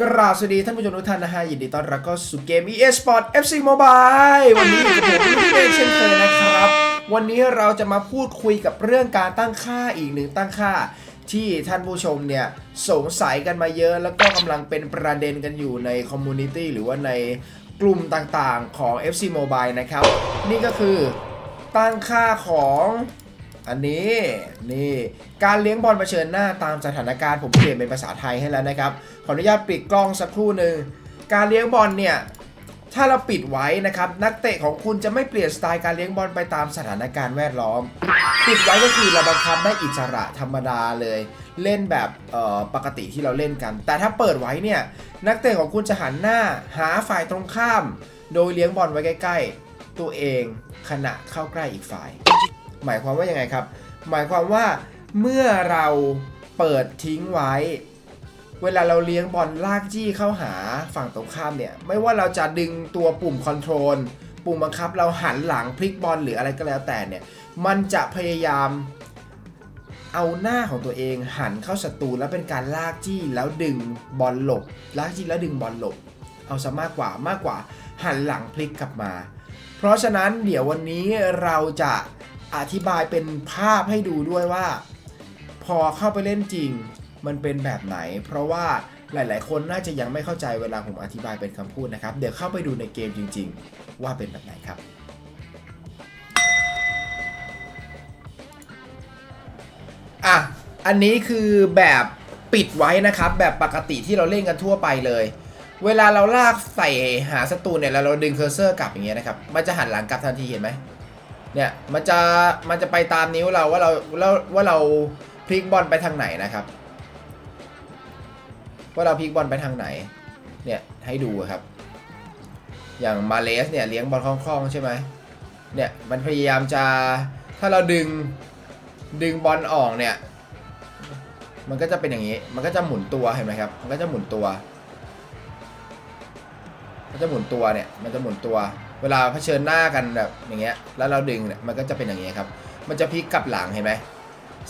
กราบสวัสดีท่านผู้ชมทุกท่านนะฮะยินดีต้อนรับเข้าสู่เกม EA Sport FC Mobile วันนี้อยู่กับผมพี่เต้เช่นเคยนะครับ วันนี้เราจะมาพูดคุยกับเรื่องการตั้งค่าอีกหนึ่งตั้งค่า ที่ท่านผู้ชมเนี่ยสงสัยกันมาเยอะ แล้วก็กำลังเป็นประเด็นกันอยู่ในคอมมูนิตี้หรือว่าในกลุ่มต่างๆของ FC Mobile นะครับ นี่ก็คือตั้งค่าของ อันนี้นี่การเลี้ยงบอลเผชิญหน้าตามสถานการณ์ผมเปลี่ยนเป็นภาษาไทยให้แล้วนะครับ ขออนุญาตปิดกล้องสักครู่หนึ่งการเลี้ยงบอลเนี่ยถ้าเราปิดไว้นะครับนักเตะของคุณจะไม่เปลี่ยนสไตล์การเลี้ยงบอลไปตามสถานการณ์แวดล้อม ปิดไว้ก็คือเราบังคับได้อิสระธรรมดาเลย เล่นแบบปกติที่เราเล่นกัน แต่ถ้าเปิดไว้เนี่ยนักเตะของคุณจะหันหน้าหาฝ่ายตรงข้าม โดยเลี้ยงบอลไว้ใกล้ ๆ ตัวเองขณะเข้าใกล้อีกฝ่าย หมายความว่ายังไงครับ หมายความว่าเมื่อเราเปิดทิ้งไว้ เวลาเราเลี้ยงบอลลากจี้เข้าหาฝั่งตรงข้ามเนี่ย ไม่ว่าเราจะดึงตัวปุ่มคอนโทรลปุ่มบังคับเราหันหลังพลิกบอลหรืออะไรก็แล้วแต่เนี่ย มันจะพยายามเอาหน้าของตัวเองหันเข้าศัตรูแล้วเป็นการลากจี้แล้วดึงบอลหลบ ลากจี้แล้วดึงบอลหลบ เอาซะมากกว่ามากกว่าหันหลังพลิกกลับมา เพราะฉะนั้นเดี๋ยววันนี้เราจะ อธิบายเป็นภาพให้ดูด้วยว่า พอเข้าไปเล่นจริง มันเป็นแบบไหน เพราะว่าหลาย ๆ คนน่าจะยังไม่เข้าใจเวลาผมอธิบายเป็นคำพูดนะครับ เดี๋ยวเข้าไปดูในเกมจริง ๆ ว่าเป็นแบบไหนครับอะอันนี้คือแบบปิดไว้นะครับ แบบปกติที่เราเล่นกันทั่วไปเลย เวลาเราลากใส่หาศัตรูเนี่ยแล้วเราดึงเคอร์เซอร์กลับอย่างเงี้ยนะครับ มันจะหันหลังกลับทันทีเห็นไหม เนี่ยมันจะมันจะไปตามนิ้วเราว่าเราเราว่าเราพลิกบอลไปทางไหนนะครับ ว่าเราพลิกบอลไปทางไหน เนี่ยให้ดูครับ อย่างมาเลสเนี่ยเลี้ยงบอลคล่องๆใช่ไหมเนี่ยมันพยายามจะถ้าเราดึงดึงบอลออกเนี่ย มันก็จะเป็นอย่างนี้ มันก็จะหมุนตัวเห็นไหมครับ มันก็จะหมุนตัว มันจะหมุนตัวเนี่ย มันจะหมุนตัว เวลาเผชิญหน้ากันแบบอย่างเงี้ยแล้วเราดึงเนี่ยมันก็จะเป็นอย่างเงี้ยครับ มันจะพลิกกลับหลังเห็นไหม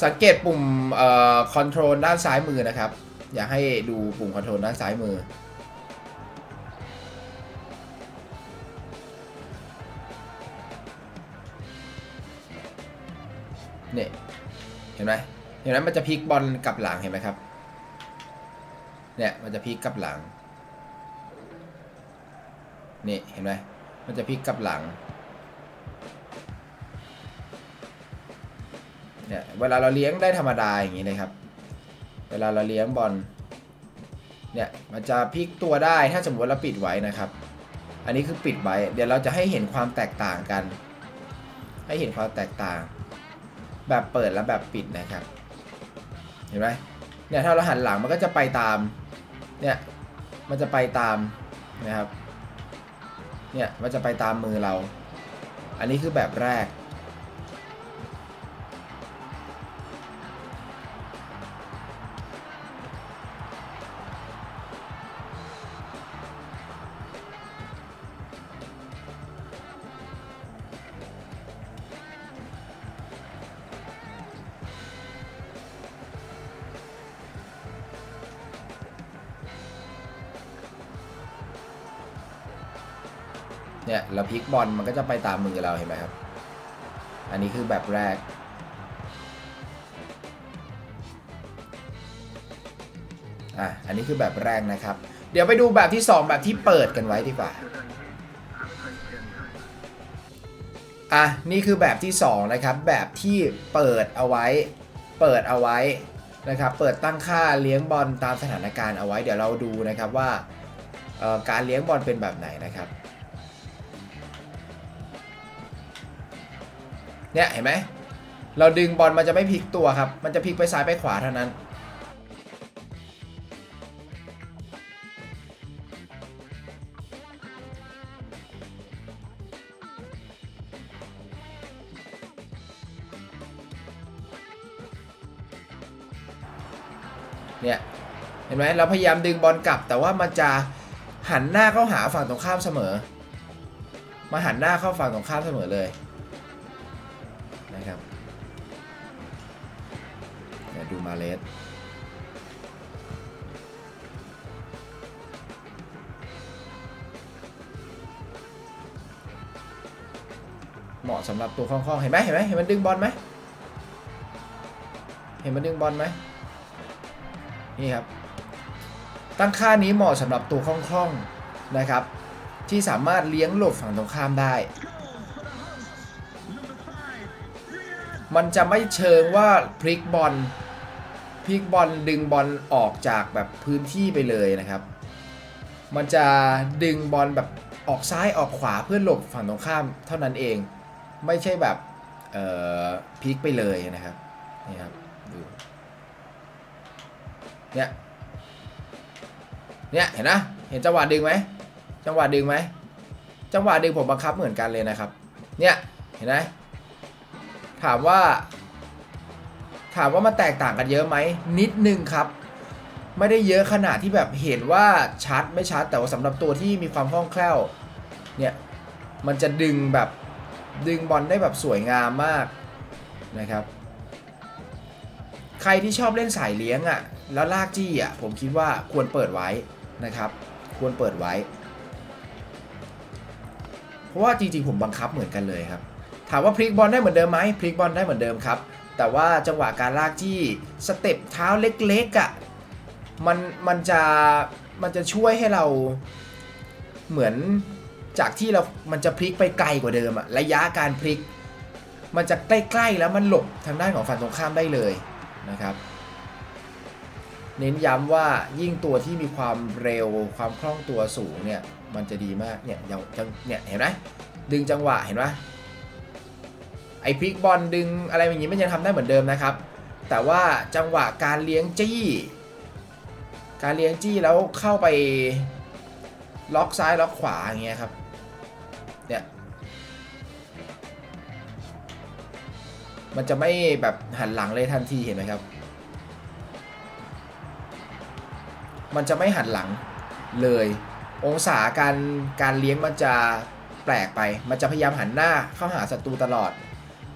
สังเกตปุ่มเอ่อคอนโทรลด้านซ้ายมือนะครับ อยากให้ดูปุ่มคอนโทรลด้านซ้ายมือ เนี่ยเห็นไหมเห็นไหมมันจะพลิกบอลกลับหลังเห็นไหมครับ เนี่ยมันจะพลิกกลับหลัง นี่เห็นไหม มันจะพลิกกลับหลัง เนี่ย เวลาเราเลี้ยงได้ธรรมดาอย่างนี้เลยครับ เวลาเราเลี้ยงบอล เนี่ย มันจะพลิกตัวได้ถ้าสมมติเราปิดไว้นะครับ อันนี้คือปิดไว้ เดี๋ยวเราจะให้เห็นความแตกต่างกัน ให้เห็นความแตกต่าง แบบเปิดและแบบปิดนะครับ เห็นไหมเนี่ยถ้าเราหันหลังมันก็จะไปตาม เนี่ย มันจะไปตามนะครับ เนี่ยมันจะไปตามมือเรา อันนี้คือแบบแรก เนี่ยเราพลิกบอลมันก็จะไปตามมือเราเห็นไหมครับ อันนี้คือแบบแรก อะ อันนี้คือแบบแรกนะครับ เดี๋ยวไปดูแบบที่ 2 แบบที่เปิดกันไว้ดีกว่า อะ นี่คือแบบที่ 2 นะครับ แบบที่เปิดเอาไว้ เปิดเอาไว้นะครับ เปิดตั้งค่าเลี้ยงบอลตามสถานการณ์เอาไว้ เดี๋ยวเราดูนะครับว่าการเลี้ยงบอลเป็นแบบไหนนะครับ เนี่ยเห็นไหม เราดึงบอลมันจะไม่พลิกตัวครับ มันจะพลิกไปซ้ายไปขวาเท่านั้น เนี่ย เห็นไหมเราพยายามดึงบอลกลับ แต่ว่ามันจะหันหน้าเข้าหาฝั่งตรงข้ามเสมอ มาหันหน้าเข้าฝั่งตรงข้ามเสมอเลย ครับดูมาเลสเหมาะสำหรับตัวคล่องๆ เห็นไหมเห็นไหมเห็นมันดึงบอลไหมเห็นมันดึงบอลไหมนี่ครับ ตั้งค่านี้เหมาะสำหรับตัวคล่องๆนะครับ ที่สามารถเลี้ยงหลบฝั่งตรงข้ามได้ มันจะไม่เชิงว่าพลิกบอลพลิกบอลดึงบอลออกจากแบบพื้นที่ไปเลยนะครับ มันจะดึงบอลแบบออกซ้ายออกขวาเพื่อหลบฝั่งตรงข้ามเท่านั้นเอง ไม่ใช่แบบเออพลิกไปเลยนะครับนี่ครับดูเนี่ยเนี่ยเห็นนะเห็นจังหวะดึงไหมจังหวะดึงไหมจังหวะดึงผมบังคับเหมือนกันเลยนะครับ เนี่ยเห็นไหม ถามว่า ถามว่ามันแตกต่างกันเยอะไหม นิดนึงครับ ไม่ได้เยอะขนาดที่แบบเห็นว่าชัดไม่ชัดแต่ว่าสำหรับตัวที่มีความคล่องแคล่วเนี่ยมันจะดึงแบบดึงบอลได้แบบสวยงามมากนะครับ ใครที่ชอบเล่นสายเลี้ยงอะ่ะแล้วลากจี้อะ่ะผมคิดว่าควรเปิดไว้นะครับ ควรเปิดไว้ เพราะว่าจริงๆผมบังคับเหมือนกันเลยครับ ถามว่าพลิกบอลได้เหมือนเดิมไหมพลิกบอลได้เหมือนเดิมครับ แต่ว่าจังหวะการลากจี้สเต็ปเท้าเล็กๆอะ่ะมันมันจะมันจะช่วยให้เราเหมือนจากที่เรา มันจะพลิกไปไกลกว่าเดิมอะระยะการพลิก มันจะใกล้ๆแล้วมันหลบทางด้านของฝั่งตรงข้ามได้เลยนะครับ เน้นย้ำว่ายิ่งตัวที่มีความเร็วความคล่องตัวสูงเนี่ย มันจะดีมาก เนี่ยยังเนี่ยเห็นไหมดึงจังหวะเห็นไหม ไอพลิกบอลดึงอะไรอย่างนี้มันยังทำได้เหมือนเดิมนะครับ แต่ว่าจังหวะการเลี้ยงจี้ การเลี้ยงจี้แล้วเข้าไปล็อกซ้ายล็อกขวาอย่างเงี้ยครับเนี่ยมันจะไม่แบบหันหลังเลยทันทีเห็นไหมครับ มันจะไม่หันหลังเลย องศาการการเลี้ยงมันจะแปลกไป มันจะพยายามหันหน้าเข้าหาศัตรูตลอด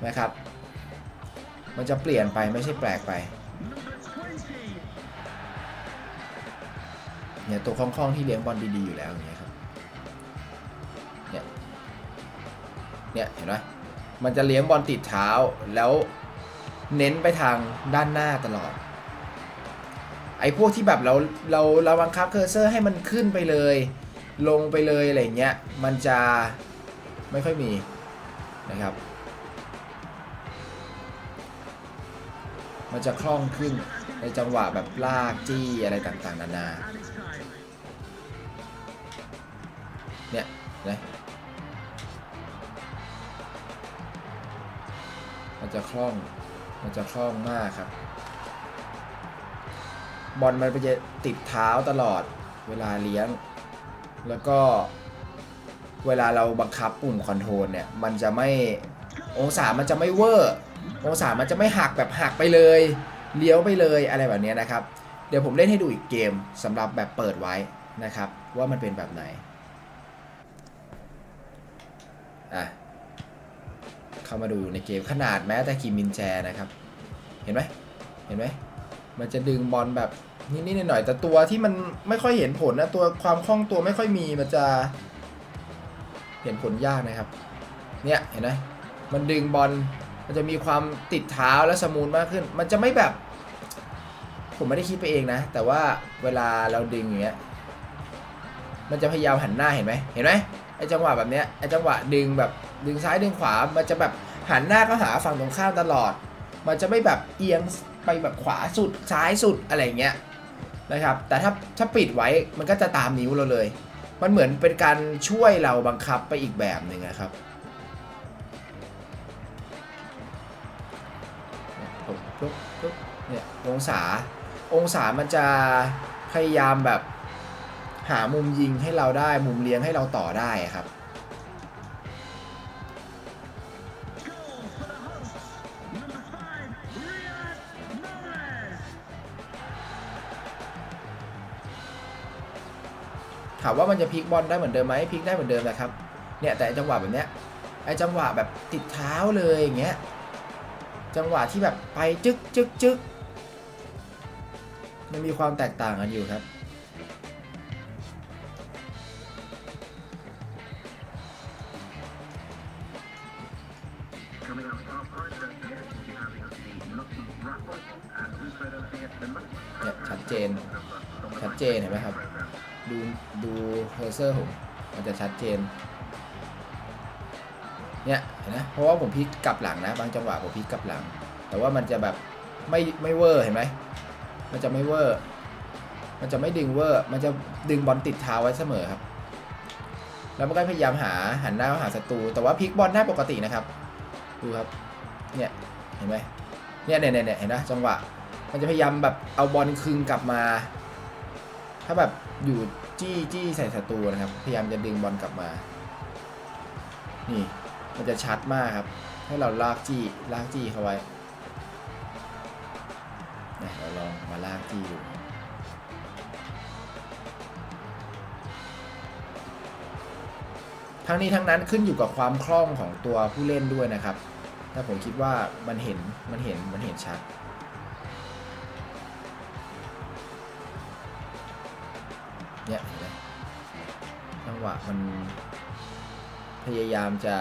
นะครับ มันจะเปลี่ยนไปไม่ใช่แปลกไปเนี่ยตัวคล่องๆที่เลี้ยงบอลดีๆอยู่แล้วอย่างเงี้ยครับ เนี่ย เนี่ยเห็นไหมมันจะเลี้ยงบอลติดเท้าแล้วเน้นไปทางด้านหน้าตลอด ไอ้พวกที่แบบเราเราเราบังคับเคอร์เซอร์ให้มันขึ้นไปเลย ลงไปเลยอะไรเงี้ย มันจะไม่ค่อยมีนะครับ มันจะคล่องขึ้นในจังหวะแบบลากจี้อะไรต่างๆ นานา เนี่ยนะมันจะคล่อง มันจะคล่องมากครับ บอลมันไปจะติดเท้าตลอดเวลาเลี้ยง แล้วก็เวลาเราบังคับปุ่มคอนโทรลเนี่ย มันจะไม่องศามันจะไม่เวอร์ องศามันจะไม่หักแบบหักไปเลย เลี้ยวไปเลยอะไรแบบนี้นะครับ เดี๋ยวผมเล่นให้ดูอีกเกมสำหรับแบบเปิดไว้นะครับ ว่ามันเป็นแบบไหนอะเข้ามาดูในเกมขนาดแม้แต่คีมินแจนะครับ เห็นไหมเห็นไหมมันจะดึงบอลแบบนิดๆหน่อยๆแต่ตัวที่มันไม่ค่อยเห็นผลนะตัวความคล่องตัวไม่ค่อยมีมันจะเห็นผลยากนะครับ เนี่ยเห็นไหมมันดึงบอล มันจะมีความติดเท้าและสมูทมากขึ้น มันจะไม่แบบ ผมไม่ได้คิดไปเองนะ แต่ว่าเวลาเราดึงอย่างเงี้ย มันจะพยายามหันหน้าเห็นไหมเห็นไหมไอจังหวะแบบเนี้ยไอจังหวะดึงแบบดึงซ้ายดึงขวา มันจะแบบหันหน้าเข้าหาฝั่งตรงข้ามตลอด มันจะไม่แบบเอียงไปแบบขวาสุดซ้ายสุดอะไรเงี้ยนะครับ แต่ถ้าถ้าปิดไว้มันก็จะตามนิ้วเราเลย มันเหมือนเป็นการช่วยเราบังคับไปอีกแบบหนึ่งนะครับ องศา องศามันจะพยายามแบบหามุมยิงให้เราได้มุมเลี้ยงให้เราต่อได้ครับ ถามว่ามันจะพลิกบอลได้เหมือนเดิมไหมพลิกได้เหมือนเดิมนะครับ เนี่ยแต่จังหวะแบบเนี้ยไอ้จังหวะแบบติดเท้าเลยอย่างเงี้ย จังหวะที่แบบไปจึ๊กจึ๊กจึ๊ก มันมีความแตกต่างกันอยู่ครับเนี่ยชัดเจน ชัดเจนเห็นไหมครับ ดูดูเคอร์เซอร์ผมมันจะชัดเจน เนี่ยเห็นไหมเพราะว่าผมพลิกกลับหลังนะ บางจังหวะผมพลิกกลับหลัง แต่ว่ามันจะแบบไม่ไม่เวอร์เห็นไหม มันจะไม่เวอร์ มันจะไม่ดึงเวอร์ มันจะดึงบอลติดเท้าไว้เสมอครับ แล้วมันก็พยายามหาหันหน้าเข้าหาศัตรู แต่ว่าพลิกบอลได้ปกตินะครับ ดูครับ เนี่ย เห็นไหมเนี่ยเนี่ยเนี่ยเห็นไหมจังหวะ มันจะพยายามแบบเอาบอลคืนกลับมา ถ้าแบบอยู่จี้จี้ใส่ศัตรูนะครับ พยายามจะดึงบอลกลับมา นี่ มันจะชัดมากครับ ให้เราลากจี้ลากจี้เขาไว้ เราลองมาลากจี้ดูทั้งนี้ทั้งนั้นขึ้นอยู่กับความคล่องของตัวผู้เล่นด้วยนะครับ แต่ผมคิดว่ามันเห็นมันเห็นมันเห็นชัด เนี่ยเห็นไหมจังหวะมันพยายามจะ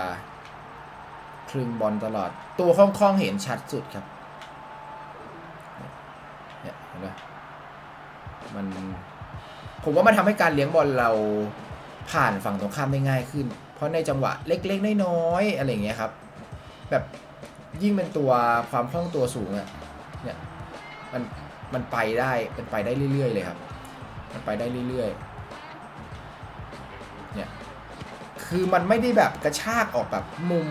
คลึงบอลตลอด ตัวคล่องๆเห็นชัดสุดครับ เนี่ยเห็นไหม มัน ผมว่ามันทำให้การเลี้ยงบอลเราผ่านฝั่งตรงข้ามได้ง่ายขึ้น เพราะในจังหวะเล็กๆน้อยๆอะไรอย่างเงี้ยครับ แบบยิ่งเป็นตัวความคล่องตัวสูงอะเนี่ยมันมันไปได้เป็นไปได้เรื่อยๆเลยครับ มันไปได้เรื่อยๆเนี่ยคือมันไม่ได้แบบกระชากออกแบบมุม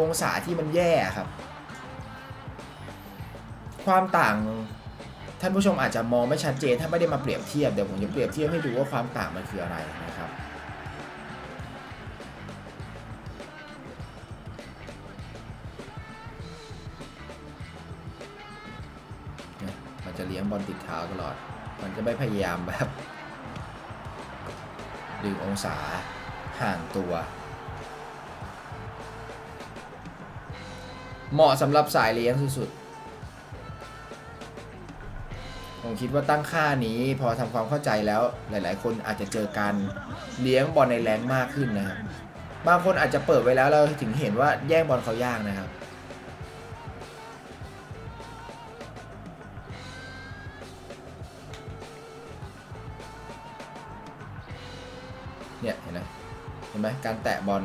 องศาที่มันแย่ครับ ความต่าง ท่านผู้ชมอาจจะมองไม่ชัดเจน ถ้าไม่ได้มาเปรียบเทียบเดี๋ยวผมจะเปรียบเทียบให้ดูว่าความต่างมันคืออะไรนะครับมันจะเลี้ยงบอลติดเท้าตลอด มันจะไม่พยายามแบบดึงองศาห่างตัว เหมาะสำหรับสายเลี้ยงสุดๆ ผมคิดว่าตั้งค่านี้พอทำความเข้าใจแล้วหลาย ๆ คนอาจจะเจอการเลี้ยงบอลในแรงมากขึ้นนะครับบางคนอาจจะเปิดไว้แล้วเราถึงเห็นว่าแย่งบอลเขายากนะครับเนี่ยเห็นไหมเห็นไหมการแตะบอล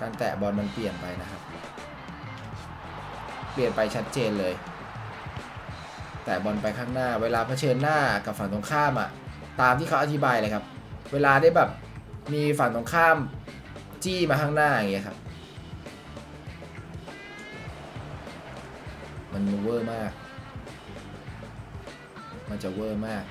การแตะบอลมันเปลี่ยนไปนะครับ เปลี่ยนไปชัดเจนเลย แต่บอลไปข้างหน้า เวลาเผชิญหน้ากับฝั่งตรงข้ามอะตามที่เขาอธิบายเลยครับ เวลาได้แบบมีฝั่งตรงข้ามจี้มาข้างหน้าอย่างเงี้ยครับ มันเวอร์มาก มันจะเวอร์มาก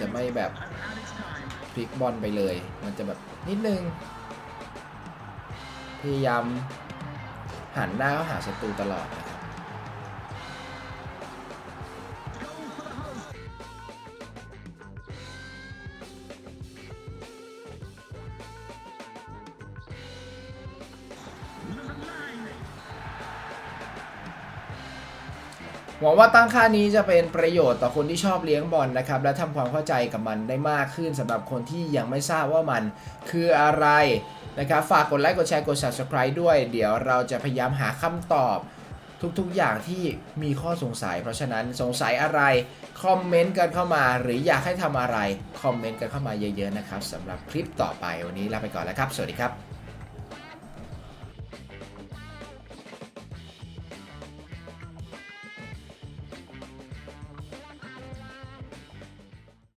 จะไม่แบบพลิกบอลไปเลย มันจะแบบนิดนึง พยายามหันหน้าเข้าหาศัตรูตลอดนะ หวังว่าตั้งค่านี้จะเป็นประโยชน์ต่อคนที่ชอบเลี้ยงบอลนะครับ และทำความเข้าใจกับมันได้มากขึ้นสำหรับคนที่ยังไม่ทราบว่ามันคืออะไรนะครับ ฝากกดไลค์กดแชร์กด subscribe ด้วย เดี๋ยวเราจะพยายามหาคำตอบทุกๆ อย่างที่มีข้อสงสัย เพราะฉะนั้นสงสัยอะไร คอมเมนต์กันเข้ามา หรืออยากให้ทำอะไร คอมเมนต์กันเข้ามาเยอะๆนะครับสำหรับคลิปต่อไปวันนี้ลาไปก่อนแล้วครับ สวัสดีครับ